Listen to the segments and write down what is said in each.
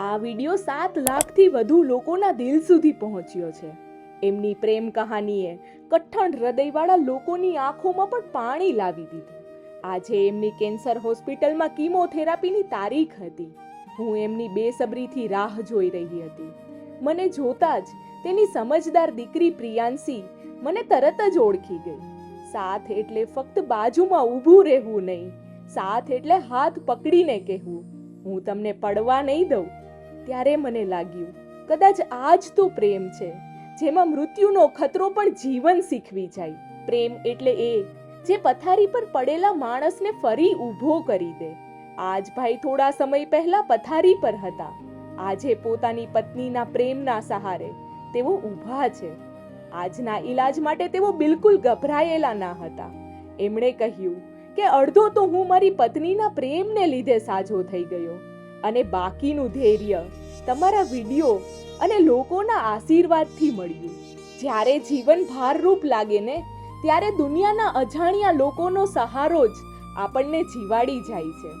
આ વિડિયો સાત લાખથી વધુ લોકોના દિલ સુધી પહોંચ્યો છે. એમની પ્રેમ કહાનીએ કઠણ હૃદયવાળા લોકોની આંખોમાં પણ પાણી લાવી દીધું. આજે એમની કેન્સર હોસ્પિટલમાં કીમોથેરાપીની તારીખ હતી. હું એમની બેસબરીથી રાહ જોઈ રહી હતી. મને જોતા જ તેની સમજદાર દીકરી પ્રિયાંશી મને તરત જ ઓળખી ગઈ. સાથ એટલે ફક્ત બાજુમાં ઊભું રહેવું નહીં. સાથ એટલે હાથ પકડીને કહેવું. હું તમને પડવા નહીં દઉં. ત્યારે મને લાગ્યું, કદાચ આ જ તો પ્રેમ છે, જેમાં મૃત્યુનો ખતરો પણ જીવન શીખવી જાય. પ્રેમ એટલે એ, જે પથારી પર પડેલા માણસને ફરી ઊભો કરી દે. આજ ભાઈ થોડા સમય પહેલા પથારી પર હતા. આજે પોતાની પત્નીના પ્રેમના સહારે તેઓ ઊભા છે. આજના ઈલાજ માટે તેઓ બિલકુલ ગભરાયેલા ના હતા. એમણે કહ્યું કે અડધો તો હું મારી પત્નીના પ્રેમને લીધે સાજો થઈ ગયો અને બાકીનું ધૈર્ય તમારા વીડિયો અને લોકોના આશીર્વાદથી મળ્યું. જ્યારે જીવન ભારરૂપ લાગે ને ત્યારે દુનિયાના અજાણ્યા લોકોનો સહારો જ આપણને જીવાડી જાય છે.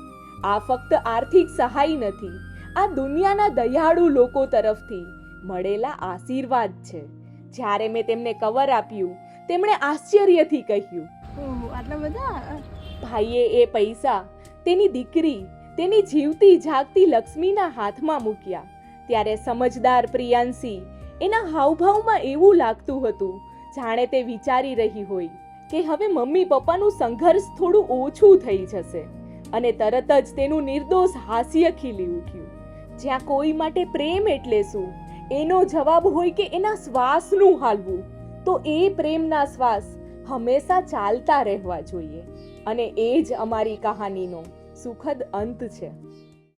આ ફક્ત આર્થિક સહાય નથી આ દુનિયાના દયાળુ લોકો તરફથી મળેલા આશીર્વાદ છે. જ્યારે મેં તેમને કવર આપ્યું તેમણે આશ્ચર્યથી કહ્યું આટલા બધા? ભાઈએ એ પૈસા તેની દીકરી તેની જીવતી જાગતી લક્ષ્મીના હાથમાં મૂક્યા. ત્યારે સમજદાર પ્રિયાંશી એના હાવભાવમાં એવું લાગતું હતું, જાણે તે વિચારી રહી હોય, કે હવે મમ્મી પપ્પાનું સંઘર્ષ થોડું ઓછું થઈ જશે. અને તરત જ તેનું નિર્દોષ હાસ્ય ખીલી ઉઠ્યું. જ્યાં કોઈ માટે પ્રેમ એટલે શું? એનો જવાબ હોય કે એના શ્વાસનું હાલવું. તો એ પ્રેમના શ્વાસ હંમેશા ચાલતા રહેવા જોઈએ. અને એ જ અમારી કહાનીનો સુખદ અંત છે.